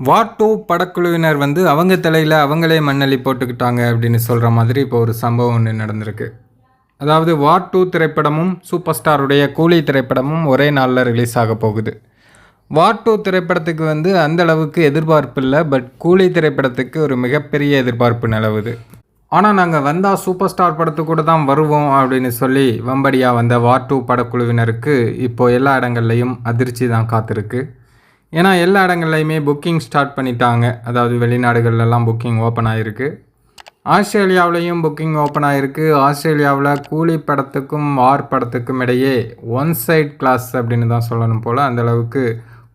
War two படக்குழுவினர் வந்து அவங்க தலையில் அவங்களே மண்ணள்ளி போட்டுக்கிட்டாங்க அப்படின்னு சொல்கிற மாதிரி இப்போ ஒரு சம்பவம் ஒன்று நடந்திருக்கு. அதாவது வார் டூ திரைப்படமும் சூப்பர் ஸ்டாருடைய கூலி திரைப்படமும் ஒரே நாளில் ரிலீஸ் ஆக போகுது. வார் டூ திரைப்படத்துக்கு வந்து அந்த அளவுக்கு எதிர்பார்ப்பு இல்லை பட் கூலி திரைப்படத்துக்கு ஒரு மிகப்பெரிய எதிர்பார்ப்பு நிலவுது. ஆனால் நாங்கள் வந்தால் சூப்பர் ஸ்டார் படத்துக்கு கூட தான் வருவோம் அப்படின்னு சொல்லி வம்படியாக வந்த வார் டூ படக்குழுவினருக்கு இப்போது எல்லா இடங்கள்லையும் அதிர்ச்சி தான் காத்திருக்கு. ஏன்னா எல்லா இடங்கள்லையுமே புக்கிங் ஸ்டார்ட் பண்ணிட்டாங்க. அதாவது வெளிநாடுகள்லாம் புக்கிங் ஓப்பன் ஆகிருக்கு ஆஸ்திரேலியாவிலையும் புக்கிங் ஓப்பன் ஆகிருக்கு ஆஸ்திரேலியாவில் கூலி படத்துக்கும் வார் படத்துக்கும் இடையே ஒன் சைட் கிளாஸ் அப்படின்னு தான் சொல்லணும் போல். அந்தளவுக்கு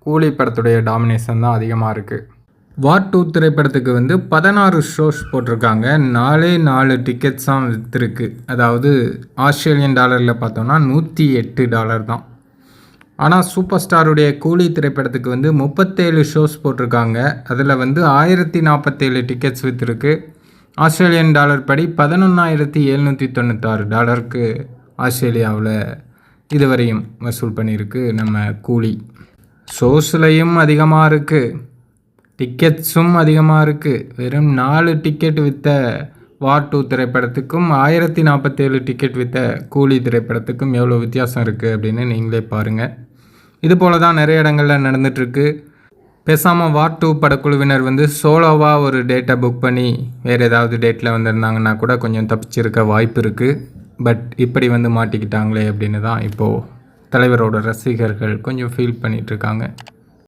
கூலி படத்துடைய டாமினேஷன் தான் அதிகமாக இருக்குது வார் டூ திரைப்படத்துக்கு வந்து பதினாறு ஷோஸ் போட்டிருக்காங்க. நாலே நாலு டிக்கெட்ஸ் தான் விற்றுருக்கு அதாவது ஆஸ்திரேலியன் டாலரில் பார்த்தோம்னா நூற்றி எட்டு டாலர் தான். ஆனால் சூப்பர் ஸ்டாருடைய கூலி திரைப்படத்துக்கு வந்து முப்பத்தேழு ஷோஸ் போட்டிருக்காங்க. அதில் வந்து ஆயிரத்தி நாற்பத்தேழு டிக்கெட்ஸ் விற்றுருக்கு ஆஸ்திரேலியன் டாலர் படி பதினொன்றாயிரத்தி எழுநூற்றி தொண்ணூத்தாறு டாலருக்கு ஆஸ்திரேலியாவில் இதுவரையும் வசூல் பண்ணியிருக்கு நம்ம கூலி. ஷோஸ்லையும் அதிகமாக இருக்குது டிக்கெட்ஸும் அதிகமாக இருக்குது வெறும் நாலு டிக்கெட் விற்ற வார் டூ திரைப்படத்துக்கும் ஆயிரத்தி நாற்பத்தேழு டிக்கெட் விற்ற கூலி திரைப்படத்துக்கும் எவ்வளோ வித்தியாசம் இருக்குது அப்படின்னு நீங்களே பாருங்கள் இது போல தான் நிறைய இடங்களில் நடந்துகிட்ருக்கு பேசாமல் வார் டூ படக்குழுவினர் வந்து சோலோவாக ஒரு டேட்டை புக் பண்ணி வேறு ஏதாவது டேட்டில் வந்திருந்தாங்கன்னா கூட கொஞ்சம் தப்பிச்சிருக்க வாய்ப்பு இருக்குது பட் இப்படி வந்து மாட்டிக்கிட்டாங்களே அப்படின்னு தான் இப்போது தலைவரோட ரசிகர்கள் கொஞ்சம் ஃபீல் பண்ணிகிட்ருக்காங்க